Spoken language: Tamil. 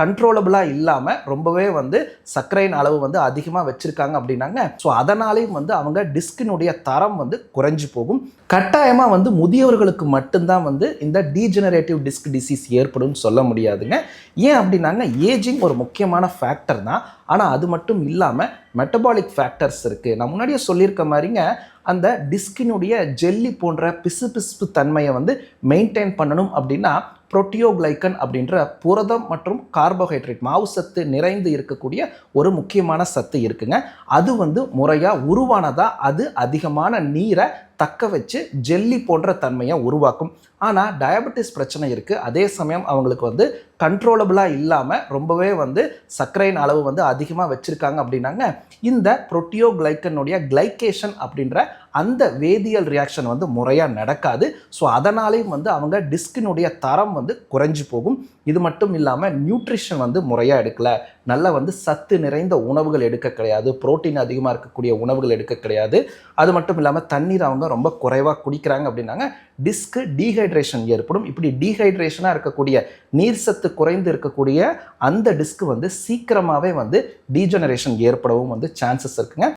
கண்ட்ரோலபிளாக இல்லாமல் ரொம்பவே வந்து சர்க்கரையின் அளவு வந்து அதிகமாக வச்சுருக்காங்க அப்படின்னாங்க. ஸோ அதனாலேயும் வந்து அவங்க டிஸ்கினுடைய தரம் வந்து குறைஞ்சு போகும். கட்டாயமாக வந்து முதியவர்களுக்கு மட்டும்தான் வந்து இந்த டீஜெனரேட்டிவ் டிஸ்க் டிசீஸ் ஏற்படும் சொல்ல முடியாதுங்க. ஏன் அப்படின்னாங்க ஏஜிங் ஒரு முக்கியமான ஃபேக்டர் தான். ஆனால் அது மட்டும் இல்லாமல் மெட்டபாலிக் ஃபேக்டர்ஸ் இருக்குது நான் முன்னாடியே சொல்லியிருக்க மாதிரிங்க அந்த டிஸ்கினுடைய ஜெல்லி போன்ற பிசுபிசுப்பு தன்மையை வந்து மெயின்டைன் பண்ணணும் அப்படின்னா புரோட்டியோகிளைக்கன் அப்படின்ற புரதம் மற்றும் கார்போஹைட்ரேட் மாவு சத்து நிறைந்து இருக்கக்கூடிய ஒரு முக்கியமான சத்து இருக்குங்க. அது வந்து முறையாக உருவானதாக அது அதிகமான நீரை தக்க வச்சு ஜெல்லி போன்ற தன்மையை உருவாக்கும். ஆனால் டயபெட்டிஸ் பிரச்சனை இருக்குது அதே சமயம் அவங்களுக்கு வந்து கண்ட்ரோலபிளாக இல்லாமல் ரொம்பவே வந்து சர்க்கரையின் அளவு வந்து அதிகமாக வச்சுருக்காங்க அப்படின்னாங்க. இந்த புரோட்டியோகிளைக்கனுடைய கிளைகேஷன் அப்படின்ற அந்த வேதியியல் ரியாக்ஷன் வந்து முறையாக நடக்காது. ஸோ அதனாலேயும் வந்து அவங்க டிஸ்கினுடைய தரம் வந்து குறைஞ்சி போகும். இது மட்டும் இல்லாமல் நியூட்ரிஷன் வந்து முறையாக எடுக்கல. நல்லா வந்து சத்து நிறைந்த உணவுகள் எடுக்க கிடையாது. புரோட்டீன் அதிகமாக இருக்கக்கூடிய உணவுகள் எடுக்க கிடையாது. அது மட்டும் இல்லாமல் தண்ணீர் அவங்க ரொம்ப குறைவாக குடிக்கிறாங்க அப்படின்னாங்க. டிஸ்க்கு டீஹைட்ரேஷன் ஏற்படும். இப்படி டீஹைட்ரேஷனாக இருக்கக்கூடிய நீர் சத்து குறைந்து இருக்கக்கூடிய அந்த டிஸ்க் வந்து சீக்கிரமாகவே வந்து டீஜெனரேஷன் ஏற்படவும் வந்து சான்சஸ் இருக்குங்க.